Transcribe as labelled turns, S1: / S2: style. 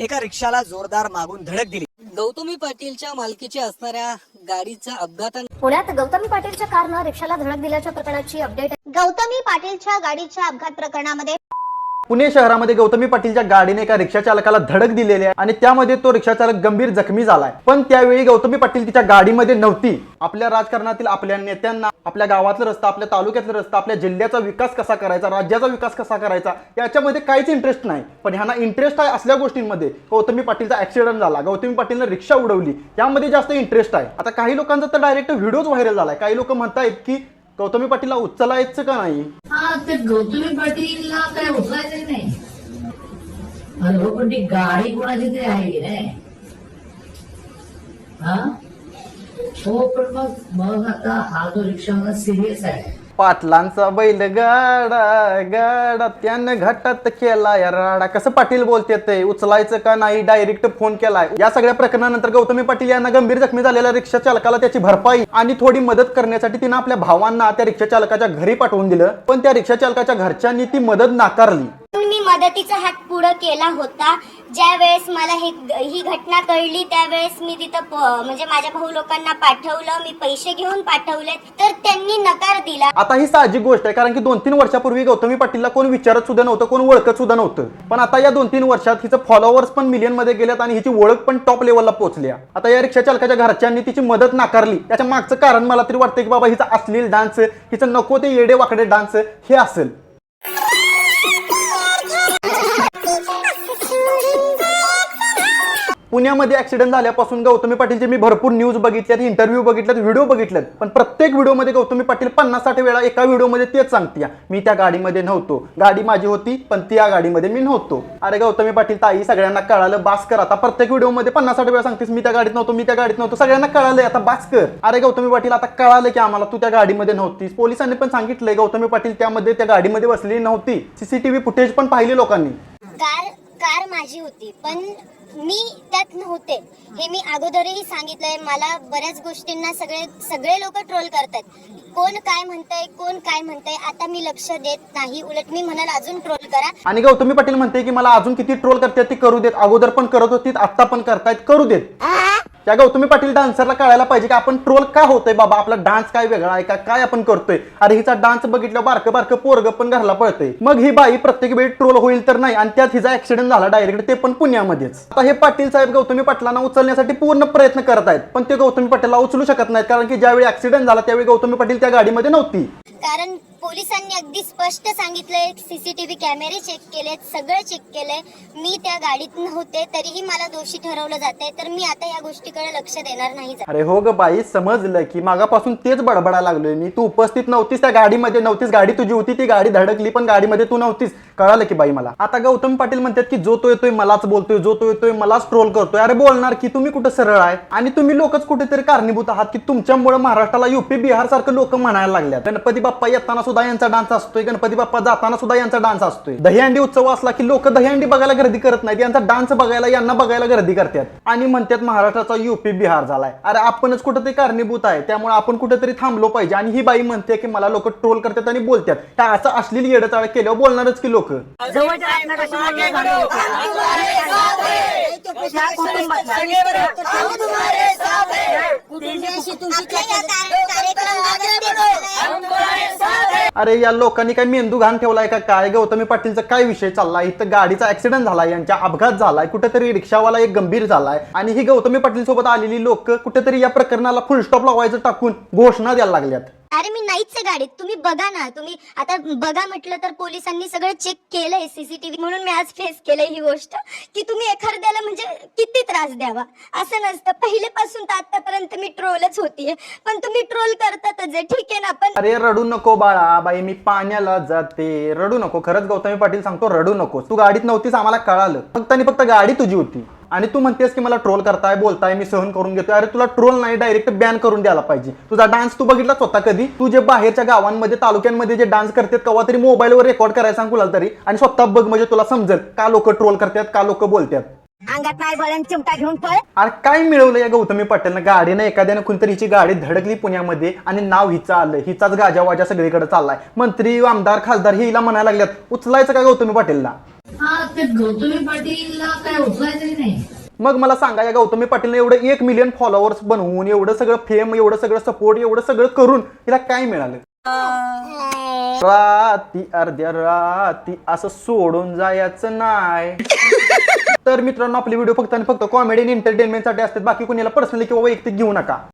S1: एका रिक्षाला जोरदार मागून धडक दिली.
S2: गौतमी पाटीलच्या मालकीच्या असणाऱ्या गाडीचा अपघाताने
S3: पुण्यात गौतमी पाटीलच्या कारनं रिक्षाला धडक दिल्याच्या प्रकरणाची अपडेट.
S4: गौतमी पाटीलच्या गाडीच्या अपघात प्रकरणामध्ये
S5: पुणे शहरामध्ये गौतमी पाटीलच्या गाडीने एका रिक्षा चालकाला धडक दिलेली आहे आणि त्यामध्ये तो रिक्षा चालक गंभीर जखमी झालाय. पण त्यावेळी गौतमी पाटील तिच्या गाडीमध्ये नव्हती. आपल्या राजकारणातील आपल्या नेत्यांना आपल्या गावातला रस्ता आपल्या तालुक्यातला रस्ता आपल्या जिल्ह्याचा विकास कसा करायचा राज्याचा विकास कसा करायचा याच्यामध्ये काहीच इंटरेस्ट नाही. पण ह्यांना इंटरेस्ट आहे असल्या गोष्टींमध्ये गौतमी पाटीलचा ऍक्सिडेंट झाला. गौतमी पाटीलनं रिक्षा उडवली. यामध्ये जास्त इंटरेस्ट आहे. आता काही लोकांचा तर डायरेक्ट व्हिडिओज व्हायरल झालाय. काही लोक म्हणतायत की गौतमी पाटीलला उचलायचं का नाही?
S6: हा ते गौतमी पाटीलला काय उचलायचं नाही. अरे हो, पण ती गाडी कोणाची तरी आहे की नाही? हा? हो पण मग मग आता हा जो रिक्षावाला सिरियस आहे.
S5: पाटलांचा बैल गाडा गाडा त्यानं घाटात केलाय राडा. कसं पाटील बोलते ते? उचलायचं का नाही? डायरेक्ट फोन केलाय. या सगळ्या प्रकरणानंतर गौतमी पाटील यांना गंभीर जखमी झालेल्या रिक्षा चालकाला त्याची भरपाई आणि थोडी मदत करण्यासाठी तिनं आपल्या भावांना त्या रिक्षा चालकाच्या घरी पाठवून दिलं. पण त्या रिक्षा चालकाच्या घरच्यांनी ती मदत नाकारली.
S4: मी हात पुढे केला होता. ज्या वेळेस मला हे ही घटना कळली त्यावेळेस मी तिथं म्हणजे माझ्या भाऊ लोकांना पाठवलं मी पैसे घेऊन पाठवले तर त्यांनी नकार दिला.
S5: आता ही साहजिक गोष्ट आहे कारण की दोन तीन वर्षापूर्वी गौतमी पाटीलला कोण विचारत सुद्धा नव्हतं कोण ओळखत सुद्धा नव्हतं. पण आता या दोन तीन वर्षात हिचं फॉलोअर्स पण मिलियनमध्ये गेल्यात आणि हिची ओळख पण टॉप लेवलला पोहोचली आता या रिक्षा चालकाच्या घरच्यांनी तिची मदत नाकारली. त्याच्या मागचं कारण मला तरी वाटतं की बाबा हिचा असलेल डान्स हिचं नको ते येडे वाकडे डान्स हे असेल. पुण्यामध्ये ऍक्सिडेंट झाल्यापासून गौतमी पाटीलचे मी भरपूर न्यूज बघितल्यात इंटरव्ह्यू बघितल्यात व्हिडिओ बघितल्यात. पण प्रत्येक व्हिडिओमध्ये गौतमी पाटील पन्नास साठ वेळा एका व्हिडिओमध्ये तेच सांगते मी त्या गाडीमध्ये नव्हतो. गाडी माझी होती पण ती या गाडीमध्ये मी नव्हतो. अरे गौतमी पाटील ताई सगळ्यांना कळालं बास कर आता. प्रत्येक व्हिडिओमध्ये पन्नास साठ वेळा सांगतेस मी त्या गाडीत नव्हतो मी त्या गाडीत नव्हतो. सगळ्यांना कळालंय आता बास कर. अरे गौतमी पाटील आता कळालं की आम्हाला तू त्या गाडीमध्ये नव्हतीस. पोलिसांनी पण सांगितलंय गौतमी पाटील त्यामध्ये त्या गाडीमध्ये बसलेली नव्हती. सीसीटीव्ही फुटेज पण पाहिले लोकांनी.
S4: कार माझी होती पण मी त्यात नव्हते. हे मी अगोदरही सांगितलंय मला बऱ्याच गोष्टींना सगळे सगळे लोक ट्रोल करतात. कोण काय म्हणतंय कोण काय म्हणतंय आता मी लक्ष देत नाही. उलट मी म्हणाल अजून ट्रोल करा.
S5: आणि गौतमी पाटील म्हणते की मला अजून किती ट्रोल करतात ती करू देत. अगोदर पण करत होती आता पण करतायत करू देत. या गौतमी पाटील डान्सरला कळायला पाहिजे की आपण ट्रोल का होतोय बाबा? आपला डान्स काय वेगळा आहे का? काय आपण करतोय? अरे हिचा डान्स बघितलं बारकं बारकं पोरग पण घरला पळतंय. मग ही बाई प्रत्येक वेळी ट्रोल होईल तर नाही. आणि त्यात हिचा ऍक्सिडेंट झाला डायरेक्ट ते पण पुण्यामध्येच. आता हे पाटील साहेब गौतमी पाटलांना उचलण्यासाठी पूर्ण प्रयत्न करत आहेत. पण ते गौतमी पाटीलला उचलू शकत नाहीत. कारण की ज्यावेळी ऍक्सिडेंट झाला त्यावेळी गौतमी पाटील त्या गाडीमध्ये नव्हती.
S4: कारण पोलिसांनी अगदी स्पष्ट सांगितलंय सीसीटीव्ही कॅमेरे चेक केलेत सगळं चेक केलंय. मी त्या गाडीत होते तरीही मला दोषी ठरवलं जातंय. तर मी आता या गोष्टीकडे लक्ष देणार नाही
S5: अरे हो ग बाई समजलं की मागापासून तेच बडबडा लागलोय मी. तू उपस्थित नव्हतीस त्या गाडीमध्ये नव्हतीस गाडी तुझी होती ती गाडी धडकली पण गाडीमध्ये तू नव्हतीस. कळालं की बाई मला. आता गौतम पाटील म्हणतात की जो तो येतोय मलाच बोलतोय जो तो येतोय मलाच ट्रोल करतोय. अरे बोलणार की तुम्ही कुठं सरळ आहे? आणि तुम्ही लोकच कुठेतरी कारणीभूत आहात की तुमच्यामुळे महाराष्ट्राला युपी बिहार सारखं लोक म्हणायला लागल्यात. गणपती बाप्पा येताना सुद्धा यांचा डान्स असतोय. गणपती बाप्पा जाताना सुद्धा यांचा डान्स असतोय. दहीहंडी उत्सव असला की लोक दहीहंडी बघायला गर्दी करत नाहीत. यांचा डान्स बघायला यांना बघायला गर्दी करतात. आणि म्हणतात महाराष्ट्राचा युपी बिहार झालाय. अरे आपणच कुठेतरी कारणीभूत आहे. त्यामुळे आपण कुठेतरी थांबलो पाहिजे. आणि ही बाई म्हणते की मला लोक ट्रोल करतात आणि बोलतात. असं असलेली येडचाळ केल्यावर बोलणारच की लोक. अरे या लोकांनी काय मेंदू घाण ठेवलाय का काय? गौतमी पाटीलचा काय विषय चाललाय? इथं गाडीचा ऍक्सिडेंट झालाय यांच्या अपघात झालाय कुठेतरी रिक्षावाला एक गंभीर झालाय. आणि ही गौतमी पाटील सोबत आलेली लोक कुठेतरी या प्रकरणाला फुल स्टॉप लावायचं टाकून घोषणा द्यायला लागल्यात.
S4: अरे मी नाहीच आहे गाडीत. तुम्ही बघा ना. तुम्ही आता बघा म्हटलं तर पोलिसांनी सगळं चेक केलंय सीसीटीव्ही म्हणून मी आज फेस केलंय ही गोष्ट की तुम्ही एखाद्याला म्हणजे किती त्रास द्यावा? असं नसतं. पहिलेपासून तर आतापर्यंत मी ट्रोलच होतीये. पण तुम्ही ट्रोल करतातच आहे. ठीक आहे ना? पण
S5: अरे रडू नको बाळा. बाई मी पाण्याला जाते. रडू नको. खरंच गौतमी पाटील सांगतो रडू नको तू गाडीत नव्हतीस आम्हाला कळालं. फक्त आणि फक्त गाडी तुझी होती. आणि तू म्हणतेस की मला ट्रोल करताय बोलताय मी सहन करून घेतोय. अरे तुला ट्रोल नाही डायरेक्ट बॅन करून द्यायला पाहिजे. तुझा डान्स तू बघितलाच होता कधी? तू जे बाहेरच्या गावांमध्ये तालुक्यांमध्ये जे डान्स करतात कवा तरी मोबाईलवर रेकॉर्ड करायला सांग कुणाला तरी आणि स्वतः बघ म्हणजे तुला समजेल का लोक ट्रोल करतात का लोक बोलतात.
S3: अंगात नाही बळण चिमटा घेऊन पळ.
S5: अरे काय मिळवलं या गौतमी पाटीलनं? गाडीनं एखाद्यानं कोणतरी हिची गाडी धडकली पुण्यामध्ये आणि नाव हिचं आलं हिचाच गाजावाजा सगळीकडे चाललाय. मंत्री आमदार खासदार हे हिला म्हणायला लागल्यात. उचलायचं का गौतमी पाटीलला?
S6: हा ते गौतमी पाटीलला काय उचलायचं नाही.
S5: मग मला सांगा या गौतमी पाटीलने एवढं एक मिलियन फॉलोअर्स बनवून एवढं सगळं फेम एवढं सगळं सपोर्ट एवढं सगळं करून तिला काय मिळालं? राती अर्ध्या राती असं सोडून जायचं नाही. तर मित्रांनो आपले व्हिडिओ फक्त आणि फक्त कॉमेडी आणि एंटरटेनमेंटसाठी असतात. बाकी कुणाला पर्सनली किंवा वैयक्तिक घेऊ नका.